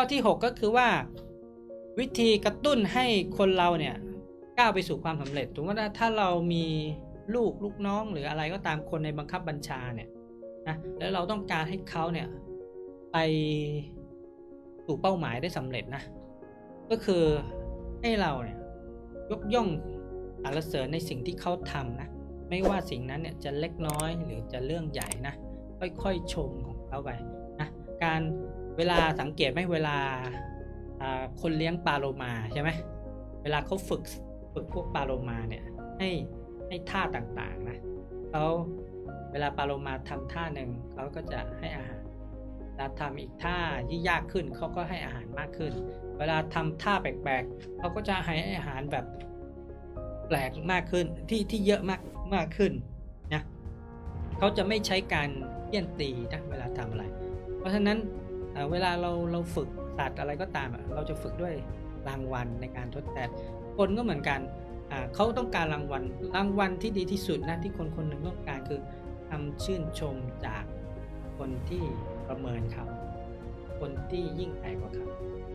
ข้อที่ 6 ก็คือว่า วิธีกระตุ้นให้คนเราเนี่ยก้าวไปสู่ความสำเร็จถูกไหมถ้าเรามีลูกลูกน้องหรืออะไรก็ตามคนในบังคับบัญชาเนี่ยนะแล้วเราต้องการให้เขาเนี่ยไปสู่เป้าหมายได้สำเร็จนะก็คือให้เราเนี่ยยกย่องสรรเสริญในสิ่งที่เขาทำนะไม่ว่าสิ่งนั้นเนี่ยจะเล็กน้อยหรือจะเรื่องใหญ่นะค่อยๆชมของเขาไปนะการ เวลาสังเกตไหมเวลาคนเลี้ยงปลาโลมาใช่ไหมเวลาเขาฝึกฝึกพวกปลาโลมาเนี่ยให้ให้ท่าต่างๆนะเขาเวลาปลาโลมาทำท่าหนึ่งเขาก็จะให้อาหารเวลาทำอีกท่าที่ยากขึ้นเขาก็ให้อาหารมากขึ้น เวลาทำท่าแปลกๆเขาก็จะให้อาหารแบบแปลกมากขึ้นที่ที่เยอะมากมากขึ้นนะเขาจะไม่ใช้การเยี่ยนตีนะเวลาทำอะไร เพราะฉะนั้น เวลาเราเราฝึกสัตว์อะไรก็ตามเราจะฝึกด้วยรางวัลในการทดแทนคนก็เหมือนกันเขาต้องการรางวัลรางวัลที่ดีที่สุดนะที่คนคนหนึ่งต้องการคือคำชื่นชมจากคนที่ประเมินเขาคนที่ยิ่งใหญ่กว่าเขา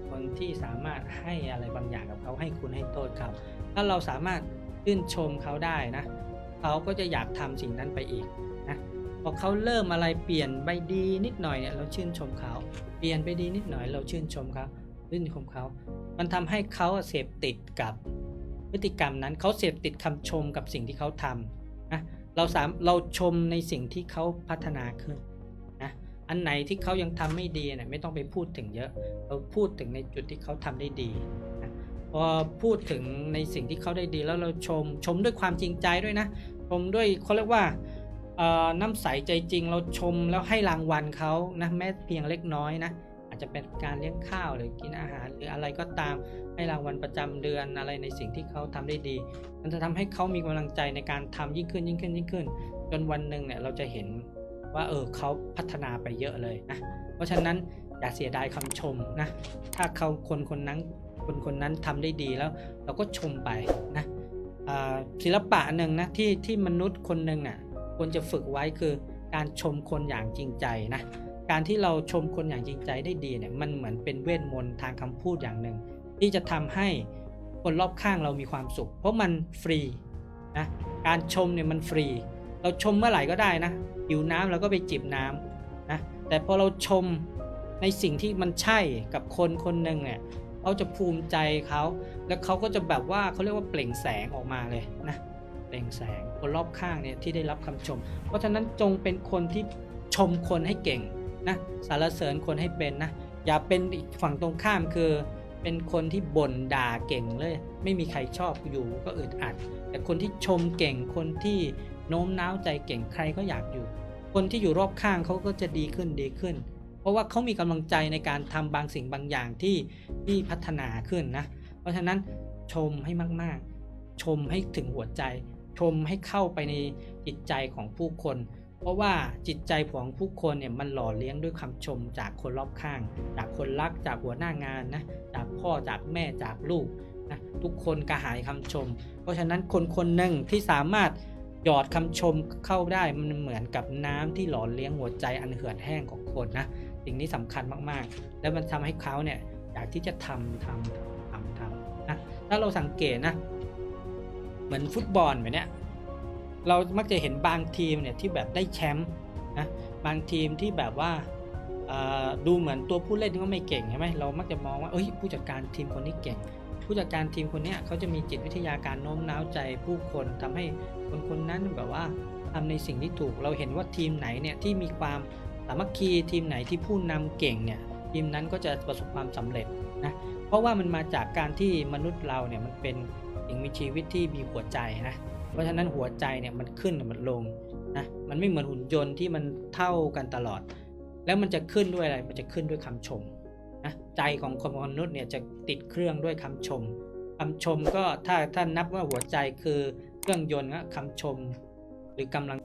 คนที่สามารถให้อะไรบางอย่างกับเขาให้คุณให้โทษเขาถ้าเราสามารถชื่นชมเขาได้นะเขาก็จะอยากทำสิ่งนั้นไปอีก พอเขาเริ่มอะไรเปลี่ยนไปดีนิดหน่อยเนี่ยเราชื่นชมเขาเปลี่ยนไปดีนิดหน่อยเราชื่นชมเขาชื่นชมเขามันทำให้เขาเสพติดกับพฤติกรรมนั้นเขาเสพติดคำชมกับสิ่งที่เขาทำนะเราสามเราชมในสิ่งที่เขาพัฒนาขึ้นนะอันไหนที่เขายังทำไม่ดีเนี่ยไม่ต้องไปพูดถึงเยอะ เราพูดถึงในจุดที่เขาทำได้ดีนะพอพูดถึงในสิ่งที่เขาได้ดีแล้วเราชมชมด้วยความจริงใจด้วยนะชมด้วยเขาเรียกว่า น้ำใสใจจริงเราชมแล้วให้รางวัลเขานะแม้เพียงเล็กน้อยนะอาจจะเป็นการเลี้ยงข้าวหรือกินอาหารหรืออะไรก็ตามให้รางวัลประจำเดือนอะไรในสิ่งที่เขาทำได้ดี มันจะทำให้เขามีกำลังใจในการทำยิ่งขึ้นยิ่งขึ้นยิ่งขึ้น จนวันหนึ่งเนี่ยเราจะเห็นว่าเออเขาพัฒนาไปเยอะเลยนะเพราะฉะนั้นอย่าเสียดายคำชมนะถ้าเขาคนคนนั้นคนคนนั้นทำได้ดีแล้ว เราก็ชมไปนะศิลปะหนึ่งนะที่ที่มนุษย์คนหนึ่งน่ะ ควรจะฝึกไว้คือการชมคนอย่างจริงใจนะการที่เราชมคนอย่างจริงใจได้ดีเนี่ยมันเหมือนเป็นเวทมนต์ทางคำพูดอย่างหนึ่ง ที่จะทำให้คนรอบข้างเรามีความสุข เพราะมันฟรีนะการชมเนี่ยมันฟรี เราชมเมื่อไหร่ก็ได้นะหิวน้ำเราก็ไปจิบน้ำนะแต่พอเราชมในสิ่งที่มันใช่กับคนคนหนึ่งเนี่ยเขาจะภูมิใจเขาแล้วเขาก็จะแบบว่าเขาเรียกว่าเปล่งแสงออกมาเลยนะ เปล่งแสงคนรอบข้างเนี่ยที่ได้รับคำชม เพราะฉะนั้นจงเป็นคนที่ชมคนให้เก่งนะสรรเสริญคนให้เป็นนะอย่าเป็นอีกฝั่งตรงข้ามคือ เป็นคนที่บ่นด่าเก่งเลย ไม่มีใครชอบอยู่ก็อึดอัด แต่คนที่ชมเก่งคนที่โน้มน้าวใจเก่งใครก็อยากอยู่ คนที่อยู่รอบข้างเขาก็จะดีขึ้นดีขึ้น เพราะว่าเขามีกำลังใจในการทำบางสิ่งบางอย่างที่ที่พัฒนาขึ้นนะเพราะฉะนั้นชมให้มากๆ ชมให้ถึงหัวใจ ชมให้เข้าไปในจิตใจของผู้คน เพราะว่าจิตใจของผู้คนเนี่ยมันหล่อเลี้ยงด้วยคำชมจากคนรอบข้าง จากคนรักจากหัวหน้างานนะจากพ่อจากแม่จากลูกนะทุกคนกระหายคำชม เพราะฉะนั้นคนคนหนึ่งที่สามารถหยอดคำชมเข้าได้มันเหมือนกับน้ำที่หล่อเลี้ยงหัวใจอันเหือดแห้งของคนนะสิ่งนี้สำคัญมากๆ แล้วมันทำให้เขาเนี่ยอยากที่จะทำทำทำทำนะถ้าเราสังเกตนะ มือนฟุตบอลแบบเนี้ยเรามักจะเห็นบางทีมเนี่ยที่แบบได้แชมป์นะบางทีมที่แบบว่าดูเหมือนตัวผู้เล่นก็ไม่เก่งใช่ไหมเรามักจะมองว่าเอ้ยผู้จัดการทีมคนนี้เก่ง ผู้จัดการทีมคนนี้เขาจะมีจิตวิทยาการโน้มน้าวใจผู้คนทำให้คนคนนั้นแบบว่าทำในสิ่งที่ถูก เราเห็นว่าทีมไหนเนี่ยที่มีความสามัคคีทีมไหนที่ผู้นำเก่งเนี่ยทีมนั้นก็จะประสบความสำเร็จนะเพราะว่ามันมาจากการที่มนุษย์เราเนี่ยมันเป็น สิ่งมีชีวิตที่มีหัวใจนะ เพราะฉะนั้นหัวใจเนี่ยมันขึ้นกับมันลงนะมันไม่เหมือนหุ่นยนต์ที่มันเท่ากันตลอด แล้วมันจะขึ้นด้วยอะไรมันจะขึ้นด้วยคำชมนะใจของคนมนุษย์เนี่ยจะติดเครื่องด้วยคำชมคำชมก็ถ้าท่านนับว่าหัวใจคือเครื่องยนต์ก็คำชมหรือกำลัง